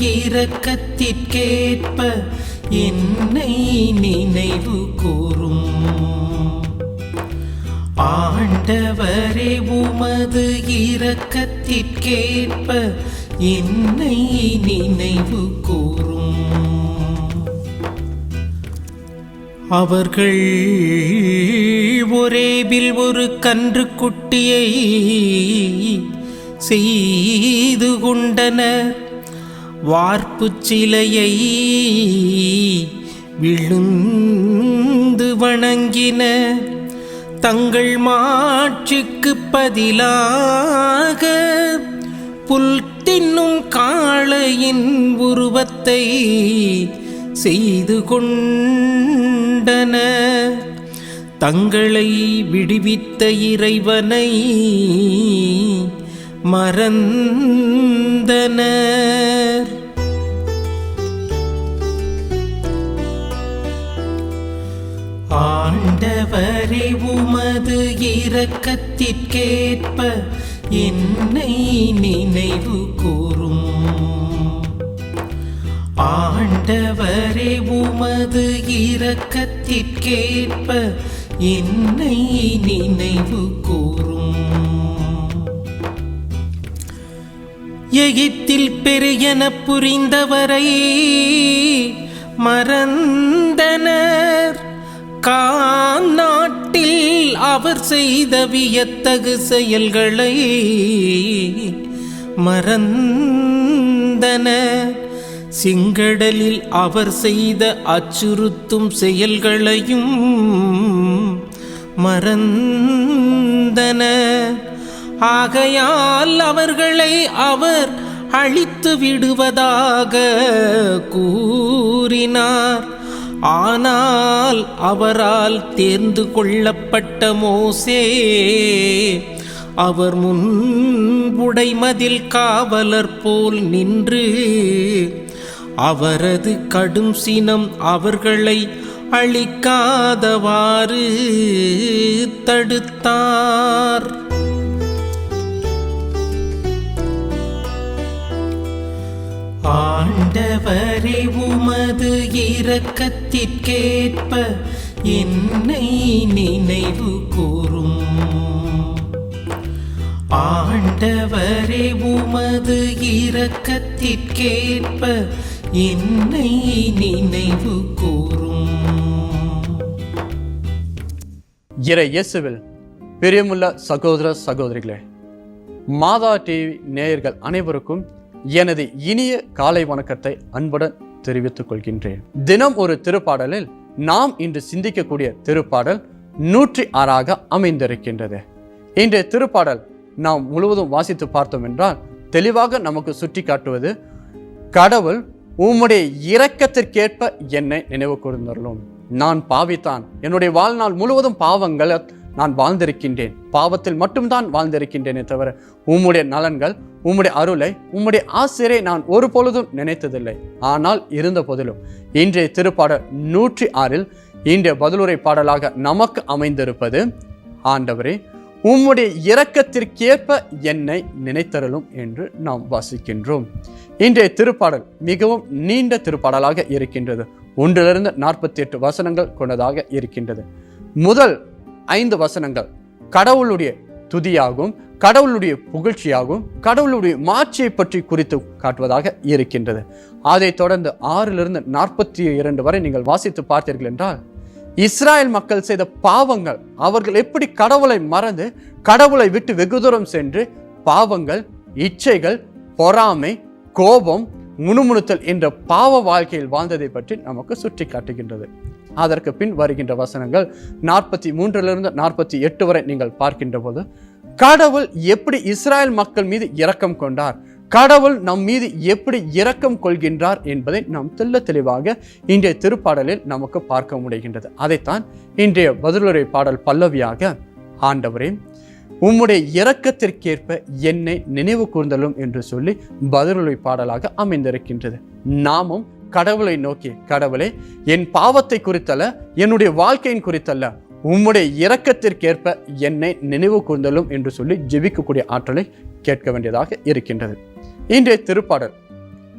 ஆண்டவரே இரக்கத்திற்கேற்ப என்னை நினைவு கூறும். ஆண்டவரே உமது இரக்கத்திற்கேற்ப என்னை நினைவு கூறும். அவர்கள் ஒரேபில் ஒரு கன்று குட்டியை செய்து கொண்டனர். வார்ப்பு சிலையை விழுந்து வணங்கின தங்கள் மாட்சிக்கு பதிலாக புல் தின்னும் காளையின் உருவத்தை செய்து கொண்டன. தங்களை விடுவித்த இறைவனை மறந்தனர். ஆண்டவரே உமது இரக்கத்திற்கேற்ப என்னை நினைவு கூறும். ஆண்டவரே உமது இரக்கத்திற்கேற்ப என்னை நினைவு கூறும். எகிப்தில் பெரியன புரிந்தவரை மறந்தனர். காம் நாட்டில் அவர் செய்த வியத்தகு செயல்களை மறந்தனர். சிங்கடலில் அவர் செய்த அச்சுறுத்தும் செயல்களையும் மறந்தனர். ஆகையால் அவர்களை அவர் அழித்து விடுவதாக கூறினார். ஆனால் அவரால் தேர்ந்து கொள்ளப்பட்ட மோசே அவர் முன் உடைமதில் காவலர் போல் நின்று அவரது கடும் சினம் அவர்களை அழிக்காதவாறு தடுத்தார். ஆண்டவரே உமது இரக்கத்திற்கேற்ப என்னை நினைவு கூறும். ஆண்டவரே உமது இரக்கத்திற்கேற்ப என்னை நினைவு கூறும். இறை இயேசுவில் பிரியமுள்ள சகோதர சகோதரிகளே மாதா டிவி நேயர்கள் அனைவருக்கும் எனது இனிய காலை வணக்கத்தை அன்புடன் தெரிவித்துக் கொள்கின்றேன். தினம் ஒரு திருப்பாடலில் நாம் இன்று சிந்திக்கக்கூடிய திருப்பாடல் நூற்றி ஆறாக அமைந்திருக்கின்றது. இன்றைய திருப்பாடல் நாம் முழுவதும் வாசித்து பார்த்தோம் என்றால் தெளிவாக நமக்கு சுட்டி காட்டுவது கடவுள் உம்முடைய இரக்கத்திற்கேற்ப என்னை நினைவு கூர்ந்தருளும் நான் பாவித்தான். என்னுடைய வாழ்நாள் முழுவதும் பாவங்கள் நான் வாழ்ந்திருக்கின்றேன். பாவத்தில் மட்டும்தான் வாழ்ந்திருக்கின்றேனே தவிர உம்முடைய நலன்கள் உம்முடைய அருளை உம்முடைய ஆசிரியரை நான் ஒரு பொழுதும் நினைத்ததில்லை. ஆனால் இருந்த போதிலும் இன்றைய திருப்பாடல் நூற்றி ஆறில் இன்றைய பதிலுரை பாடலாக நமக்கு அமைந்திருப்பது ஆண்டவரே உம்முடைய இரக்கத்திற்கேற்ப என்னை நினைத்தருளும் என்று நாம் வாசிக்கின்றோம். இன்றைய திருப்பாடல் மிகவும் நீண்ட திருப்பாடலாக இருக்கின்றது. ஒன்றிலிருந்து நாற்பத்தி எட்டு வசனங்கள் கொண்டதாக இருக்கின்றது. முதல் ஐந்து வசனங்கள். கடவுளுடைய துதியாகும் கடவுளுடைய புகழ்ச்சியாகவும் கடவுளுடைய மாட்சியை பற்றி குறித்து காட்டுவதாக இருக்கின்றது. அதைத் தொடர்ந்து ஆறிலிருந்து நாற்பத்தி இரண்டு வரை நீங்கள் வாசித்து பார்த்தீர்கள் என்றால் இஸ்ராயல் மக்கள் செய்த பாவங்கள் அவர்கள் எப்படி கடவுளை மறந்து கடவுளை விட்டு வெகு தூரம் சென்று பாவங்கள் இச்சைகள் பொறாமை கோபம் முணுமுணுத்தல் என்ற பாவ வாழ்க்கையில் வாழ்ந்ததை பற்றி நமக்கு சுட்டி காட்டுகின்றது அதற்கு பின் வருகின்ற வசனங்கள் நாற்பத்தி மூன்றிலிருந்து நாற்பத்தி எட்டு வரை நீங்கள் பார்க்கின்ற போது கடவுள் எப்படி இஸ்ராயல் மக்கள் மீது இரக்கம் கொண்டார்? கடவுள் நம் மீது எப்படி இரக்கம் கொள்கின்றார்? என்பதை நாம் தெல்ல தெளிவாக இன்றைய திருப்பாடலில் நமக்கு பார்க்க முடிகின்றது. அதைத்தான் இன்றைய பதிலுரை பாடல் பல்லவியாக ஆண்டவரே உம்முடைய இரக்கத்திற்கேற்ப என்னை நினைவு கூர்ந்தலும் என்று சொல்லி பதிலுரை பாடலாக அமைந்திருக்கின்றது. நாமும் கடவுளை நோக்கி கடவுளே என் பாவத்தை குறித்தல்ல என்னுடைய வாழ்க்கையின் குறித்தல்ல உம்முடைய இரக்கத்திற்கேற்ப என்னை நினைவு கூர்ந்தலும் என்று சொல்லி ஜெபிக்கக்கூடிய ஆற்றலை கேட்க வேண்டியதாக இருக்கின்றது. இன்றைய திருப்பாடல்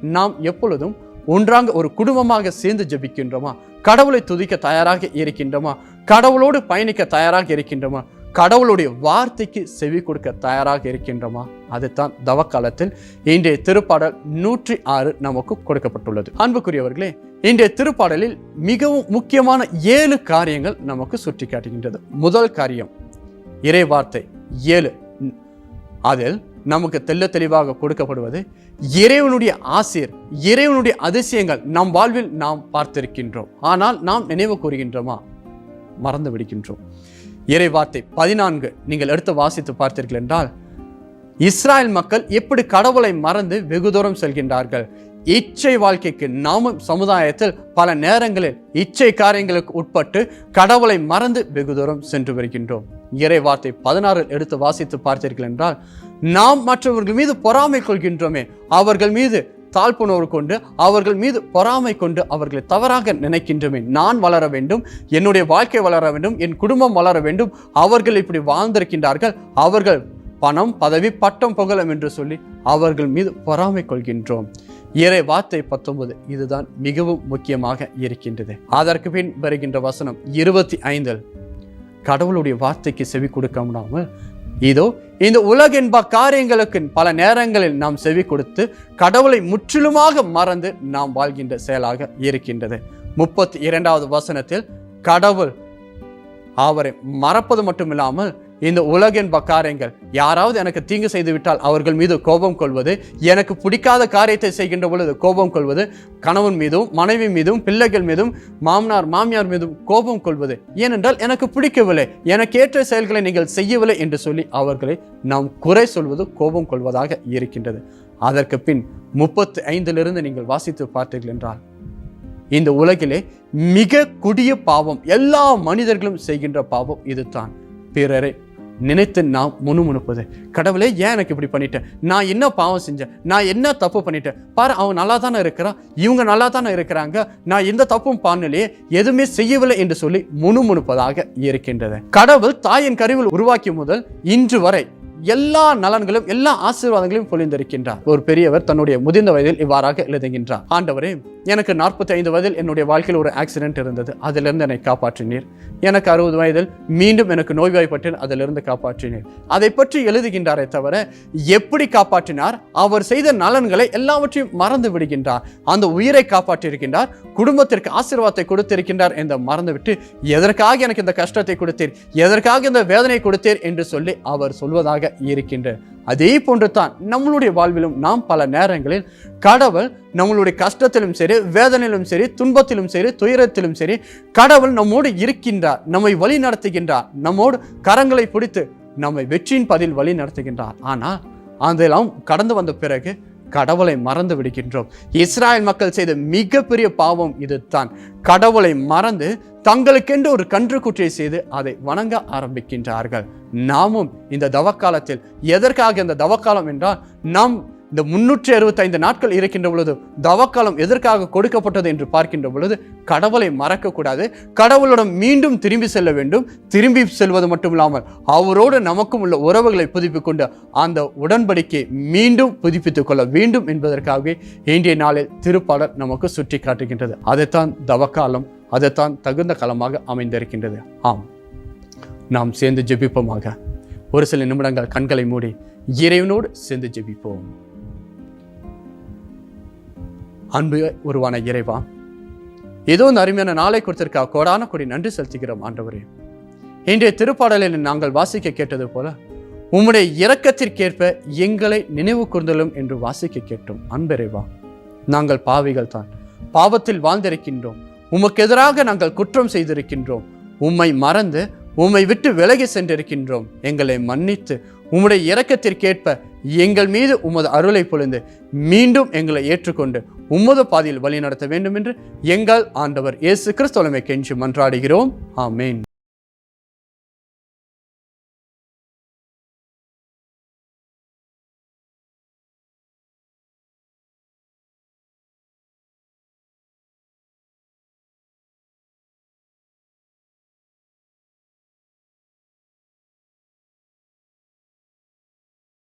நாம் எப்பொழுதும் ஒன்றாக ஒரு குடும்பமாக சேர்ந்து ஜெபிக்கின்றோமா? கடவுளை துதிக்க தயாராக இருக்கின்றோமா? கடவுளோடு பயணிக்க தயாராக இருக்கின்றோமா? கடவுளுடைய வார்த்தைக்கு செவி கொடுக்க தயாராக இருக்கின்றோமா? அதுதான் தவக்காலத்தில் இன்றைய திருப்பாடல் நூற்றி ஆறு நமக்கு கொடுக்கப்பட்டுள்ளது. அன்புக்குரியவர்களே இன்றைய திருப்பாடலில் மிகவும் முக்கியமான ஏழு காரியங்கள் நமக்கு சுட்டி காட்டுகின்றது. முதல் காரியம் இறை வார்த்தை ஏழு. அதில் நமக்கு தெள்ள தெளிவாக கொடுக்கப்படுவது இறைவனுடைய ஆசிர் இறைவனுடைய அதிசயங்கள் நம் வாழ்வில் நாம் பார்த்திருக்கின்றோம். ஆனால் நாம் நினைவு கூறுகின்றோமா? மறந்து விடுகின்றோம். இறை வார்த்தை பதினான்கு நீங்கள் எடுத்து வாசித்து பார்த்தீர்கள் என்றால் இஸ்ராயல் மக்கள் எப்படி கடவுளை மறந்து வெகு தூரம் செல்கின்றார்கள்? இச்சை வாழ்க்கைக்கு நாமும் சமுதாயத்தில் பல நேரங்களில் இச்சை காரியங்களுக்கு உட்பட்டு கடவுளை மறந்து வெகு தூரம் சென்று வருகின்றோம். இறை வார்த்தை பதினாறில் எடுத்து வாசித்து பார்த்தீர்கள் என்றால் நாம் மற்றவர்கள் மீது பொறாமை கொள்கின்றோமே அவர்கள் மீது தாழ்ப்புணர்வு கொண்டு அவர்கள் மீது பொறாமை கொண்டு அவர்களை தவறாக நினைக்கின்றமே நான் வளர வேண்டும் என்னுடைய வாழ்க்கை வளர வேண்டும் என் குடும்பம் வளர வேண்டும் அவர்கள் இப்படி வாழ்ந்திருக்கின்றார்கள் அவர்கள் பணம் பதவி பட்டம் புகழம் என்று சொல்லி அவர்கள் மீது பொறாமை கொள்கின்றோம். இறை வார்த்தை பத்தொன்பது இதுதான் மிகவும் முக்கியமாக இருக்கின்றது. அதற்கு பின் வருகின்ற வசனம் இருபத்தி ஐந்தில் கடவுளுடைய வார்த்தைக்கு செவி கொடுக்க முடியாமல் இதோ இந்த உலகென்ப காரியங்களுக்கு பல நேரங்களில் நாம் செவி கொடுத்து கடவுளை முற்றிலுமாக மறந்து நாம் வாழ்கின்ற செயலாக இருக்கின்றது. முப்பத்தி இரண்டாவது வசனத்தில் கடவுள் அவரை மறப்பது மட்டுமில்லாமல் இந்த உலகின் காரியங்கள் யாராவது எனக்கு தீங்கு செய்து விட்டால் அவர்கள் மீது கோபம் கொள்வது எனக்கு பிடிக்காத காரியத்தை செய்கின்ற பொழுது கோபம் கொள்வது கணவன் மீதும் மனைவி மீதும் பிள்ளைகள் மீதும் மாமனார் மாமியார் மீதும் கோபம் கொள்வது. ஏனென்றால் எனக்கு பிடிக்கவில்லை எனக்கு ஏற்ற செயல்களை நீங்கள் செய்யவில்லை என்று சொல்லி அவர்களை நாம் குறை சொல்வது கோபம் கொள்வதாக இருக்கின்றது. அதற்கு பின் முப்பத்து ஐந்திலிருந்து நீங்கள் வாசித்து பார்த்தீர்கள் என்றால் இந்த உலகிலே மிக கொடிய பாவம் எல்லா மனிதர்களும் செய்கின்ற பாவம் இதுதான். பிறரை நினைத்து நான் முணுமுணுப்பது கடவுளே ஏன் எனக்கு இப்படி பண்ணிட்டேன் நான் என்ன பாவம் செஞ்சேன்? நான் என்ன தப்பு பண்ணிட்டேன் பாரு அவன் நல்லா தானே இருக்கிறான் இவங்க நல்லா தானே இருக்கிறாங்க? நான் எந்த தப்பும் பண்ணலையே எதுவுமே செய்யவில்லை என்று சொல்லி முணுமுணுப்பதாக இருக்கின்றது. கடவுள் தாயின் கருவில் உருவாக்கிய முதல் இன்று வரை எல்லா நலன்களும் எல்லா ஆசீர்வாதங்களையும் பொழிந்திருக்கின்றார். ஒரு பெரியவர் தன்னுடைய முதிர்ந்த வயதில் இவ்வாறாக எழுதுகின்றார். ஆண்டவரே எனக்கு நாற்பத்தி ஐந்து வயதில் என்னுடைய வாழ்க்கையில் ஒரு ஆக்சிடென்ட் இருந்தது. அதிலிருந்து என்னை காப்பாற்றினீர். எனக்கு அறுபது வயதில் மீண்டும் எனக்கு நோய்வாய்ப்பட்டேன். அதிலிருந்து காப்பாற்றினீர். அதை பற்றி எழுதுகின்றாரே தவிர எப்படி காப்பாற்றினார்? அவர் செய்த நலன்களை எல்லாவற்றையும் மறந்து விடுகின்றார். அந்த உயிரை காப்பாற்றியிருக்கின்றார். குடும்பத்திற்கு ஆசீர்வாதத்தை கொடுத்திருக்கின்றார் என்று மறந்துவிட்டு எதற்காக எனக்கு இந்த கஷ்டத்தை கொடுத்தீர்? எதற்காக இந்த வேதனை கொடுத்தீர்? என்று சொல்லி அவர் சொல்வதாக இருக்கின்ற. அதே போன்று தான் நம்மளுடைய வாழ்விலும் நாம் பல நேரங்களில் கடவுள் நம்மளுடைய கஷ்டத்திலும் சரி வேதனையிலும் சரி துன்பத்திலும் சரி துயரத்திலும் சரி கடவுள் நம்மோடு இருக்கின்றார் நம்மை வழி நடத்துகின்றார் நம்மோடு கரங்களை பிடித்து நம்மை வெற்றியின் பதில் வழி நடத்துகின்றார். ஆனால் அதெல்லாம் கடந்து வந்த பிறகு கடவுளை மறந்து விடுகின்றோம். இஸ்ராயல் மக்கள் செய்த மிகப்பெரிய பாவம் இதுதான். கடவுளை மறந்து தங்களுக்கென்று ஒரு கன்றுக்குட்டியை செய்து அதை வணங்க ஆரம்பிக்கின்றார்கள். நாமும் இந்த தவக்காலத்தில் எதற்காக இந்த தவக்காலம் என்றால் நாம் இந்த முன்னூற்றி அறுபத்தைந்து நாட்கள் இருக்கின்ற பொழுது தவக்காலம் எதற்காக கொடுக்கப்பட்டது என்று பார்க்கின்ற பொழுது கடவுளை மறக்கக்கூடாது. கடவுளிடம் மீண்டும் திரும்பி செல்ல வேண்டும். திரும்பி செல்வது மட்டுமில்லாமல் அவரோடு நமக்கும் உள்ள உறவுகளை புதுப்பிக்கொண்டு அந்த உடன்படிக்கை மீண்டும் புதுப்பித்துக் கொள்ள வேண்டும் என்பதற்காகவே இன்றைய நாளில் திருப்பாடல் நமக்கு சுட்டி காட்டுகின்றது அதைத்தான் தவக்காலம் அதைத்தான் தகுந்த காலமாக அமைந்திருக்கின்றது. ஆம். நாம் சேர்ந்து ஜெபிப்போமாக. ஒரு சில நிமிடங்கள் கண்களை மூடி இறைவனோடு சேர்ந்து ஜெபிப்போம். அன்பு உருவான இறைவா ஏதோ இந்த அருமையான நாளை கொடுத்திருக்கா கோடான கொடி நன்றி செலுத்துகிறோம் ஆண்டவரே. இன்றைய திருப்பாடலில் நாங்கள் வாசிக்க கேட்டது போல உம்முடைய இரக்கத்திற்கேற்ப எங்களை நினைவு கூர்ந்தலும் என்று வாசிக்க கேட்டோம். அன்பறைவா நாங்கள் பாவிகள் தான் பாவத்தில் வாழ்ந்திருக்கின்றோம். உமக்கு எதிராக நாங்கள் குற்றம் செய்திருக்கின்றோம். உம்மை மறந்து உம்மை விட்டு விலகி சென்றிருக்கின்றோம். எங்களை மன்னித்து உம்முடைய இரக்கத்திற்கேற்ப எங்கள் மீது உமது அருளை பொழிந்து மீண்டும் எங்களை ஏற்றுக்கொண்டு உமது பாதையில் வழி நடத்த வேண்டும் என்று எங்கள் ஆண்டவர் இயேசு கிறிஸ்தலமை கெஞ்சி மன்றாடுகிறோம். ஆமேன்.